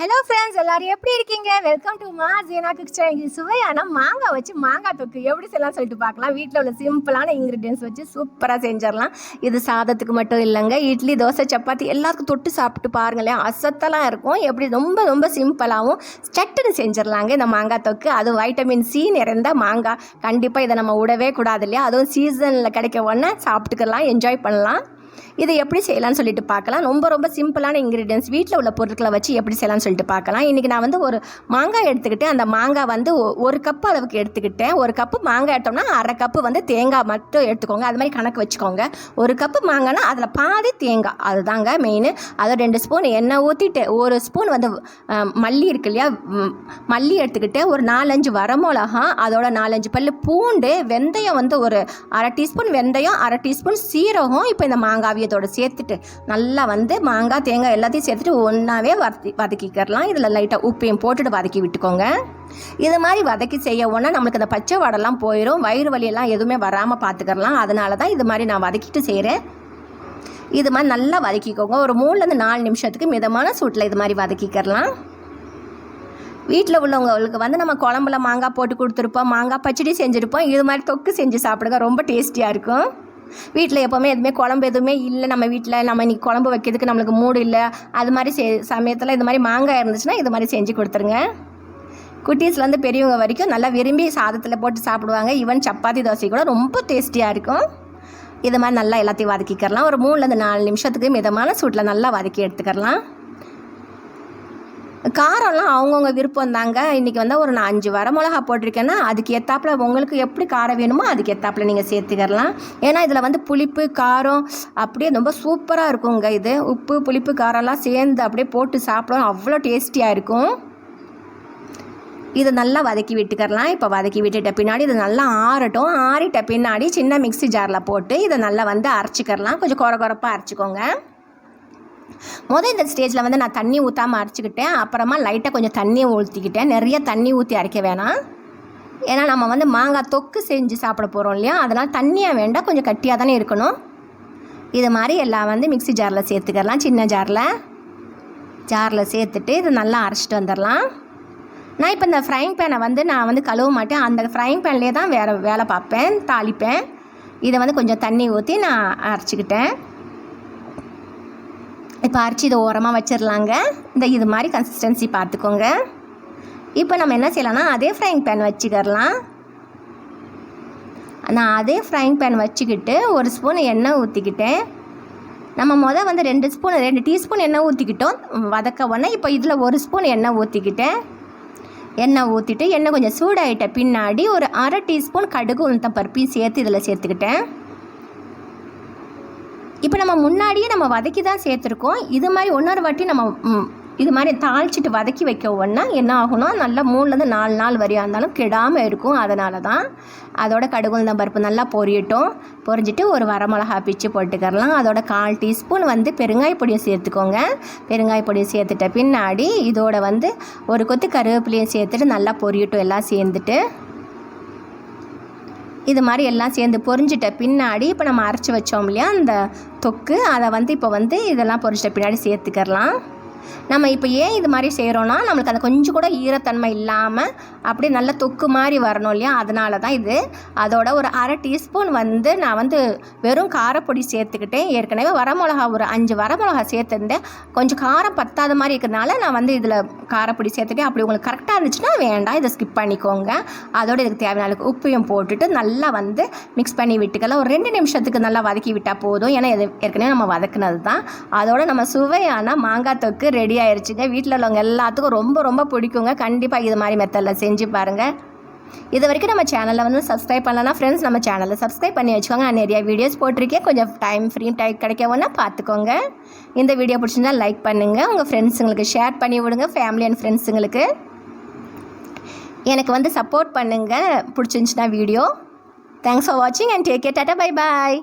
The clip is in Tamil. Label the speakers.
Speaker 1: ஹலோ ஃப்ரெண்ட்ஸ் எல்லாரும் எப்படி இருக்கீங்க? வெல்கம் டு மா ஜீனா கிச்சன் இது சுவையான மாங்காய் வச்சு மாங்காய் தொக்கு. எப்படி செய்யலாம் சொல்லிட்டு பார்க்கலாம். வீட்டில் உள்ள சிம்பிளான இன்க்ரீடியன்ஸ் வச்சு சூப்பராக செஞ்சிடலாம். இது சாதத்துக்கு மட்டும் இல்லைங்க. இட்லி தோசை சப்பாத்தி எல்லாத்துக்கும் தொட்டு சாப்பிட்டு பாருங்களேன். அசத்தலாம் இருக்கும். எப்படி ரொம்ப ரொம்ப சிம்பிளாகவும் சட்டுன்னு செஞ்சிடலாங்க இந்த மாங்காய் தொக்கு. அதுவும் வைட்டமின் சி நிறைந்த மாங்காய். கண்டிப்பாக இதை நம்ம விடவே கூடாது இல்லையா? அதுவும் சீசனில் கிடைக்க உடனே சாப்பிட்டுக்கலாம் என்ஜாய் பண்ணலாம். இதை எப்படி செய்யலாம்னு சொல்லிட்டு பார்க்கலாம். ரொம்ப ரொம்ப சிம்பிளான இன்க்ரீடியன்ஸ் வீட்டில் உள்ள பொருட்களை வச்சு எப்படி செய்யலாம்னு சொல்லிட்டு பார்க்கலாம். இன்றைக்கி நான் வந்து ஒரு மாங்காய் எடுத்துக்கிட்டு அந்த மாங்காய் வந்து ஒரு கப் அளவுக்கு எடுத்துக்கிட்டேன். ஒரு கப்பு மாங்காய் எடுத்தோம்னா அரை கப்பு வந்து தேங்காய் மட்டும் எடுத்துக்கோங்க. அது மாதிரி கணக்கு வச்சுக்கோங்க. ஒரு கப்பு மாங்காய்னா அதில் பாதி தேங்காய். அதுதாங்க மெயின் அதை ரெண்டு ஸ்பூன் எண்ணெய் ஊற்றிட்டு ஒரு ஸ்பூன் வந்து மல்லி இருக்கு இல்லையா? மல்லி எடுத்துக்கிட்டு ஒரு நாலஞ்சு வரமிளகா அதோட நாலஞ்சு பல் பூண்டு வெந்தயம் வந்து ஒரு அரை டீஸ்பூன் வெந்தயம் அரை டீஸ்பூன் சீரகம் இப்போ இந்த மாங்காய் காவியத்தோடு சேர்த்துட்டு நல்லா வந்து மாங்காய் தேங்காய் எல்லாத்தையும் சேர்த்துட்டு ஒன்றாவே வதக்கி வதக்கிக்கிறலாம் இதில் லைட்டாக உப்பையும் போட்டுட்டு வதக்கி விட்டுக்கோங்க. இது மாதிரி வதக்கி செய்ய உடனே நம்மளுக்கு அந்த பச்சை வடைலாம் போயிடும் வயிறு வலியெல்லாம் எதுவுமே வராமல் பார்த்துக்கிறலாம் அதனால தான் இது மாதிரி நான் வதக்கிட்டு செய்கிறேன் இது மாதிரி நல்லா வதக்கிக்கோங்க. ஒரு மூணுலேருந்து நாலு நிமிஷத்துக்கு மிதமான சூட்டில் இது மாதிரி வதக்கிக்கிறலாம் வீட்டில் உள்ளவங்களுக்கு வந்து நம்ம குழம்புல மாங்காய் போட்டு கொடுத்துருப்போம் மாங்காய் பச்சடி செஞ்சுருப்போம். இது மாதிரி தொக்கு செஞ்சு சாப்பிடுங்க. ரொம்ப டேஸ்டியாக இருக்கும். வீட்டில் எப்போவுமே எதுவுமே குழம்பு எதுவுமே இல்லை நம்ம வீட்டில் நம்ம இன்னைக்கு குழம்பு வைக்கிறதுக்கு நம்மளுக்கு மூடு இல்லை. அது மாதிரி செ சமயத்தில் இது மாதிரி மாங்காய் இருந்துச்சுன்னா இது மாதிரி செஞ்சு கொடுத்துருங்க. குட்டீஸ்லேருந்து பெரியவங்க வரைக்கும் நல்லா விரும்பி சாதத்தில் போட்டு சாப்பிடுவாங்க. ஈவன் சப்பாத்தி தோசை கூட ரொம்ப டேஸ்டியாக இருக்கும். இது மாதிரி நல்லா எல்லாத்தையும் வதக்கிக்கிறலாம் ஒரு மூணுலேருந்து நாலு நிமிஷத்துக்கு மிதமான சூட்டில் நல்லா வதக்கி எடுத்துக்கிறலாம் காரம்லாம் அவங்கவுங்க விருப்பம் தாங்க. இன்றைக்கி வந்து ஒரு நான் அஞ்சு வர மிளகா போட்டிருக்கேன்னா அதுக்கு ஏற்றாப்புல உங்களுக்கு எப்படி காரம் வேணுமோ அதுக்கு ஏற்றாப்புல நீங்கள் சேர்த்துக்கிறலாம் ஏன்னா இதில் வந்து புளிப்பு காரம் அப்படியே ரொம்ப சூப்பராக இருக்குங்க இது. உப்பு புளிப்பு காரம்லாம் சேர்ந்து அப்படியே போட்டு சாப்பிடும் அவ்வளோ டேஸ்டியாக இருக்கும். இதை நல்லா வதக்கி விட்டுக்கிறலாம் இப்போ வதக்கி விட்டுட்ட பின்னாடி இது நல்லா ஆறட்டும். ஆறிட்ட பின்னாடி சின்ன மிக்ஸி ஜாரில் போட்டு இதை நல்லா வந்து அரைச்சிக்கிறலாம் கொஞ்சம் குறை குறப்பாக அரைச்சிக்கோங்க. முதல் இந்த ஸ்டேஜில் வந்து நான் தண்ணி ஊற்றாமல் அரைச்சிக்கிட்டேன். அப்புறமா லைட்டாக கொஞ்சம் தண்ணியை ஊற்றிக்கிட்டேன் நிறைய தண்ணி ஊற்றி அரைக்க வேணாம். ஏன்னா நம்ம வந்து மாங்காய் தொக்கு செஞ்சு சாப்பிட போகிறோம் இல்லையா? அதனால் தண்ணியாக வேண்டாம் கொஞ்சம் கட்டியாக தானே இருக்கணும். இது மாதிரி எல்லாம் வந்து மிக்சி ஜாரில் சேர்த்துக்கலாம். சின்ன ஜாரில் ஜாரில் சேர்த்துட்டு இது நல்லா அரைச்சிட்டு வந்துடலாம். நான் இப்போ இந்த ஃப்ரைங் பேனை வந்து நான் வந்து கழுவ மாட்டேன். அந்த ஃப்ரைங் பேன்லேயே தான் வேறு வேலை பார்ப்பேன் தாளிப்பேன். இதை வந்து கொஞ்சம் தண்ணி ஊற்றி நான் அரைச்சிக்கிட்டேன். இப்போ அரைச்சி இதை ஓரமாக வச்சிடலாங்க இந்த இது மாதிரி கன்சிஸ்டன்சி பார்த்துக்கோங்க. இப்போ நம்ம என்ன செய்யலாம்னா அதே ஃப்ரைங் பேன் வச்சுக்கிறலாம் நான் அதே ஃப்ரைங் பேன் வச்சுக்கிட்டு ஒரு ஸ்பூன் எண்ணெய் ஊற்றிக்கிட்டேன் நம்ம மொதல் வந்து ரெண்டு ஸ்பூன் ரெண்டு டீஸ்பூன் எண்ணெய் ஊற்றிக்கிட்டோம் வதக்க உடனே இப்போ இதில் ஒரு ஸ்பூன் எண்ணெய் ஊற்றிக்கிட்டேன் எண்ணெய் ஊற்றிட்டு எண்ணெய் கொஞ்சம் சூடாயிட்ட பின்னாடி ஒரு அரை டீஸ்பூன் கடுகு உளுத்தம் பருப்பையும் சேர்த்து இதில் சேர்த்துக்கிட்டேன். இப்போ நம்ம முன்னாடியே நம்ம வதக்கி தான் சேர்த்துருக்கோம். இது மாதிரி இன்னொரு வாட்டி நம்ம இது மாதிரி தாளிச்சிட்டு வதக்கி வைக்க உடனே என்ன ஆகும்னா நல்லா மூணுலேருந்து நாலு நாள் வரையா இருந்தாலும் கெடாமல் இருக்கும். அதனால தான் அதோட கடுகுந்தம் பருப்பு நல்லா பொரியட்டும். பொரிஞ்சிட்டு ஒரு வரமிளகா பிச்சு போட்டுக்கிறலாம். அதோட கால் டீஸ்பூன் வந்து பெருங்காய பொடியை சேர்த்துக்கோங்க. பெருங்காய பொடியை சேர்த்துட்ட பின்னாடி இதோட வந்து ஒரு கொத்து கருவேப்பிலையும் சேர்த்துட்டு நல்லா பொரியட்டும் எல்லாம் சேர்ந்துட்டு. இது மாதிரி எல்லாம் சேர்ந்து பொரிஞ்சிட்ட பின்னாடி இப்போ நம்ம அரைச்சி வச்சோம் இல்லையா? அந்த தொக்கு. அதை வந்து இப்போ வந்து இதெல்லாம் பொரிஞ்சிட்ட பின்னாடி சேர்த்துக்கிறலாம். நம்ம இப்போ ஏன் இது மாதிரி செய்கிறோன்னா நம்மளுக்கு அந்த கொஞ்சம் கூட ஈரத்தன்மை இல்லாமல் அப்படியே நல்ல தொக்கு மாதிரி வரணும் இல்லையா? அதனால தான் இது. அதோட ஒரு அரை டீஸ்பூன் வந்து நான் வந்து வெறும் காரப்பொடி சேர்த்துக்கிட்டேன். ஏற்கனவே வரமிளகா ஒரு அஞ்சு வரமிளகா சேர்த்துருந்தேன். கொஞ்சம் காரம் பத்தாத மாதிரி இருக்கிறதுனால நான் வந்து இதில் காரப்பொடி சேர்த்துட்டேன். அப்படி உங்களுக்கு கரெக்டாக இருந்துச்சுன்னா வேண்டாம். இதை ஸ்கிப் பண்ணிக்கோங்க. அதோட இதுக்கு தேவையான அளவுக்கு உப்பையும் போட்டுட்டு நல்லா வந்து மிக்ஸ் பண்ணி விட்டுக்கலாம். ஒரு ரெண்டு நிமிஷத்துக்கு நல்லா வதக்கி விட்டால் போதும். ஏன்னா இது ஏற்கனவே நம்ம வதக்குனது தான் அதோட நம்ம சுவையான மாங்காய் தொக்கு ரெடி ஆயிடுச்சுங்க வீட்டில் உள்ளவங்க எல்லாத்துக்கும் ரொம்ப ரொம்ப பிடிக்குங்க. கண்டிப்பாக இது மாதிரி மெத்தடில் செஞ்சு பாருங்கள் இது வரைக்கும் நம்ம சேனலில் வந்து சப்ஸ்கிரைப் பண்ணலன்னா ஃப்ரெண்ட்ஸ் நம்ம சேனலில் சப்ஸ்கிரைப் பண்ணி வச்சுக்கோங்க. நான் நிறைய வீடியோஸ் போட்டிருக்கேன். கொஞ்சம் டைம் ஃப்ரீ டைம் கிடைக்கவுன்னா பார்த்துக்கோங்க. இந்த வீடியோ பிடிச்சிருந்தா லைக் பண்ணுங்கள் உங்கள் ஃப்ரெண்ட்ஸுங்களுக்கு ஷேர் பண்ணி விடுங்க. ஃபேமிலி அண்ட் ஃப்ரெண்ட்ஸுங்களுக்கு எனக்கு வந்து சப்போர்ட் பண்ணுங்கள் பிடிச்சிருந்துச்சுன்னா வீடியோ தேங்க்ஸ் ஃபார் வாட்சிங் and take care tata bye bye